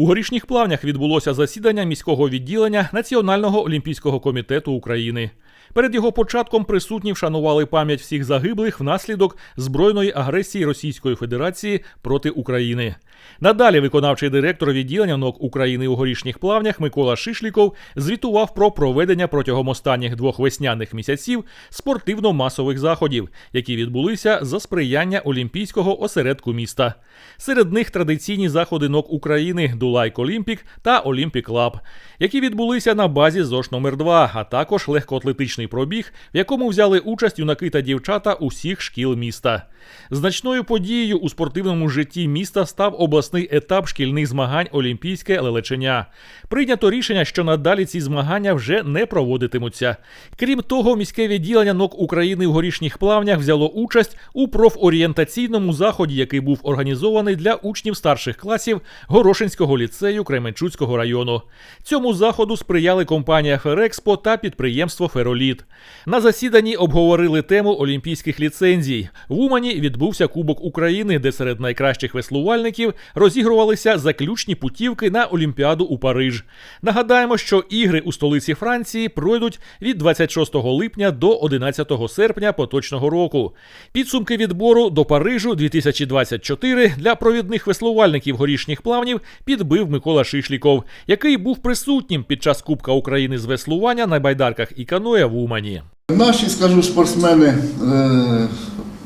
У горішніх плавнях відбулося засідання міського відділення Національного олімпійського комітету України. Перед його початком присутні вшанували пам'ять всіх загиблих внаслідок збройної агресії Російської Федерації проти України. Надалі виконавчий директор відділення НОК України у горішніх плавнях Микола Шишліков звітував про проведення протягом останніх двох весняних місяців спортивно-масових заходів, які відбулися за сприяння Олімпійського осередку міста. Серед них традиційні заходи НОК України Дулайк Олімпік та Олімпік Лаб, які відбулися на базі ЗОШ номер 2 а також легкоатлетичний пробіг, в якому взяли участь юнаки та дівчата усіх шкіл міста. Значною подією у спортивному житті міста став обласний етап шкільних змагань Олімпійське лелечення. Прийнято рішення, що надалі ці змагання вже не проводитимуться. Крім того, міське відділення НОК України в горішніх плавнях взяло участь у профорієнтаційному заході, який був організований для учнів старших класів Горошинського ліцею Кременчуцького району. Цьому заходу сприяли компанія Ферекспо та підприємство Фероліт. На засіданні обговорили тему олімпійських ліцензій. В Умані відбувся Кубок України, де серед найкращих веслувальників розігрувалися заключні путівки на Олімпіаду у Париж. Нагадаємо, що ігри у столиці Франції пройдуть від 26 липня до 11 серпня поточного року. Підсумки відбору до Парижу 2024 для провідних веслувальників горішніх плавнів підбив Микола Шишліков, який був присутнім під час Кубка України з веслування на байдарках і каноя в Умані. Наші, скажу, спортсмени, е,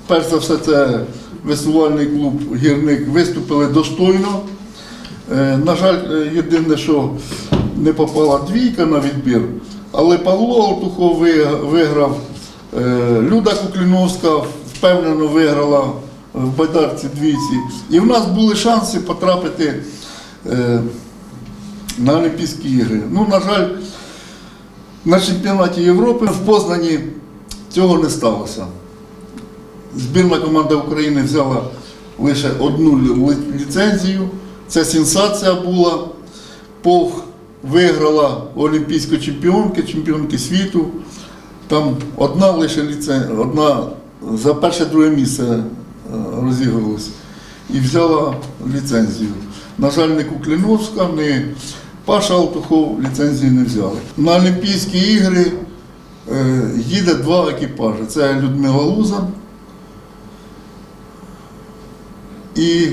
перш за все, це веслувальний клуб гірник виступили достойно. Е, На жаль, е, єдине, що не попала двійка на відбір, але Павло Ортухов виграв, Люда Кукліновська впевнено виграла в байдарці двійці. І в нас були шанси потрапити на Олімпійські ігри. Ну, на жаль, на чемпіонаті Європи в Познані цього не сталося. Збірна команда України взяла лише одну ліцензію. Це сенсація була. Пов виграла олімпійської чемпіонки, чемпіонки світу. Там одна лише ліцензія, одна за перше друге місце е, розігрувалася і взяла ліцензію. На жаль, не Кукліновська, не Паша Алтухов ліцензії не взяли. На Олімпійські ігри е, їде два екіпажі. Це Людмила Луза і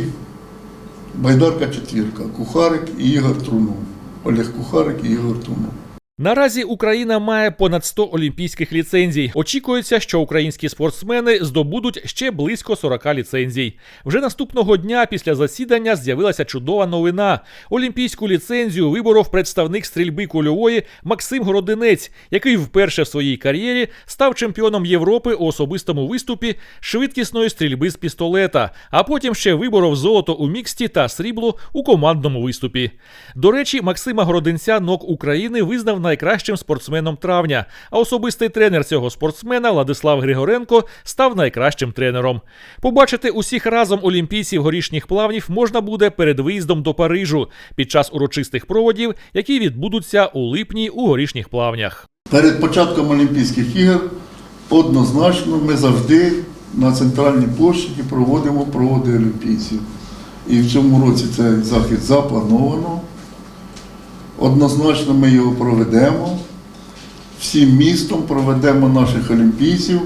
Байдарка четвірка. Кухарик і Ігор Трунов. Олег Кухарик і Ігор Трунов. Наразі Україна має понад 100 олімпійських ліцензій. Очікується, що українські спортсмени здобудуть ще близько 40 ліцензій. Вже наступного дня після засідання з'явилася чудова новина. Олімпійську ліцензію виборов представник стрільби кульової Максим Городинець, який вперше в своїй кар'єрі став чемпіоном Європи у особистому виступі швидкісної стрільби з пістолета, а потім ще виборов золото у міксті та срібло у командному виступі. До речі, Максима Городинця НОК України визнав найкращим спортсменом травня, а особистий тренер цього спортсмена Владислав Григоренко став найкращим тренером. Побачити усіх разом олімпійців горішніх плавнів можна буде перед виїздом до Парижу під час урочистих проводів, які відбудуться у липні у горішніх плавнях. Перед початком Олімпійських ігор однозначно ми завжди на центральній площаді проводимо проводи олімпійців. І в цьому році цей захід заплановано. Однозначно ми його проведемо. Всім містом проведемо наших олімпійців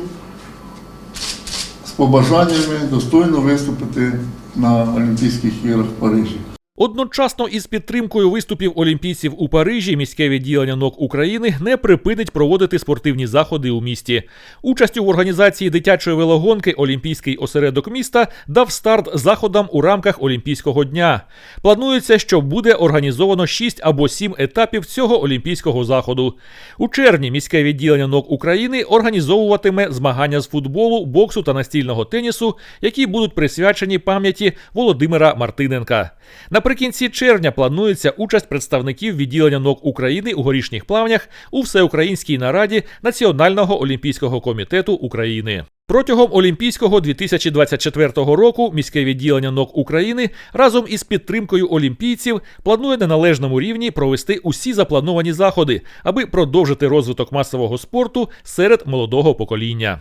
з побажаннями достойно виступити на Олімпійських іграх в Парижі. Одночасно із підтримкою виступів олімпійців у Парижі міське відділення НОК України не припинить проводити спортивні заходи у місті. Участю в організації дитячої велогонки Олімпійський осередок міста дав старт заходам у рамках Олімпійського дня. Планується, що буде організовано 6 або 7 етапів цього олімпійського заходу. У червні міське відділення НОК України організовуватиме змагання з футболу, боксу та настільного тенісу, які будуть присвячені пам'яті Володимира Мартиненка. Наприкінці червня планується участь представників відділення НОК України у горішніх плавнях у всеукраїнській нараді Національного олімпійського комітету України. Протягом Олімпійського 2024 року міське відділення НОК України разом із підтримкою олімпійців планує на належному рівні провести усі заплановані заходи, аби продовжити розвиток масового спорту серед молодого покоління.